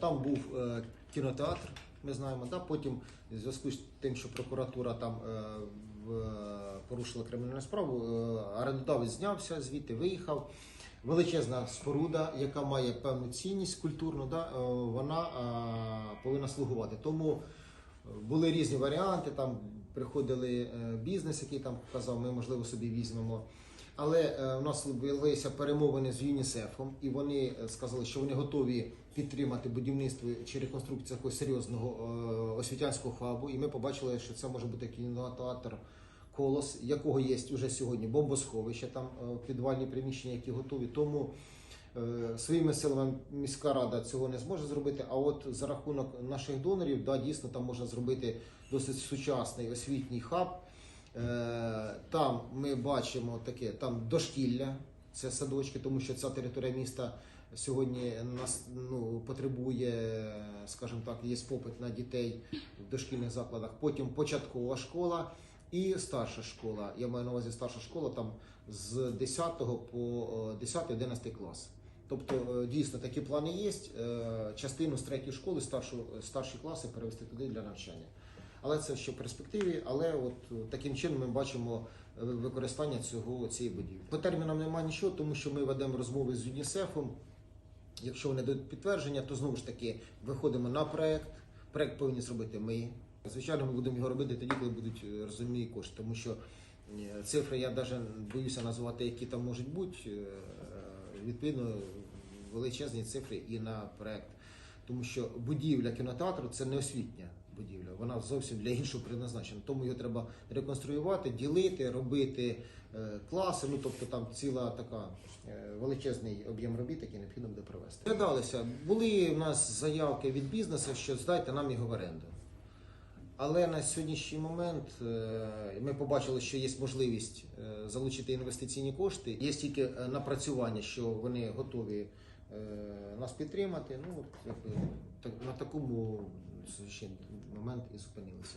Там був е, кінотеатр, ми знаємо. Да? Потім, в зв'язку з тим, що прокуратура там е, в- порушила кримінальну справу, е, орендодавець знявся звідти, виїхав. Величезна споруда, яка має певну цінність культурну, да? е, вона е, повинна слугувати. Тому були різні варіанти. Там приходили е, бізнес, який там казав, ми можливо собі візьмемо. Але е, у нас велися перемовини з ЮНІСЕФом, і вони е, сказали, що вони готові підтримати будівництво чи реконструкцію якогось серйозного освітянського хабу. І ми побачили, що це може бути кінотеатр Колос, якого є вже сьогодні бомбосховище, там підвальні приміщення, які готові. Тому своїми силами міська рада цього не зможе зробити. А от за рахунок наших донорів, да, дійсно там можна зробити досить сучасний освітній хаб. Е, Там ми бачимо таке там дошкілля, це садочки, тому що ця територія міста сьогодні нас ну, потребує, скажімо так, є попит на дітей в дошкільних закладах. Потім початкова школа і старша школа. Я маю на увазі старша школа там з 10 по е, 10-11 клас. Тобто е, дійсно такі плани є. Е, Частину з третьої школи старшу, старші класи перевести туди для навчання. Але це ще в перспективі. Але от е, таким чином ми бачимо е, використання цього цієї будівлі. По термінам немає нічого, тому що ми ведемо розмови з ЮНІСЕФом. Якщо вони дадуть підтвердження, то знову ж таки виходимо на проект. Проект повинні зробити ми. Звичайно, ми будемо його робити тоді, коли будуть е, розумні кошти, тому що е, цифри я навіть боюся назвати, які там можуть бути. Відповідно, величезні цифри і на проект. Тому що будівля кінотеатру це не освітня будівля, вона зовсім для іншого призначена. Тому його треба реконструювати, ділити, робити е, класи. Ну тобто там ціла така е, величезний об'єм робіт, який необхідно буде провести. Глядалися, були в нас заявки від бізнесу, що здайте нам його в оренду. Але на сьогоднішній момент е, ми побачили, що є можливість е, залучити інвестиційні кошти. Є тільки е, напрацювання, що вони готові нас підтримати. Ну от якби на такому момент і зупинилися.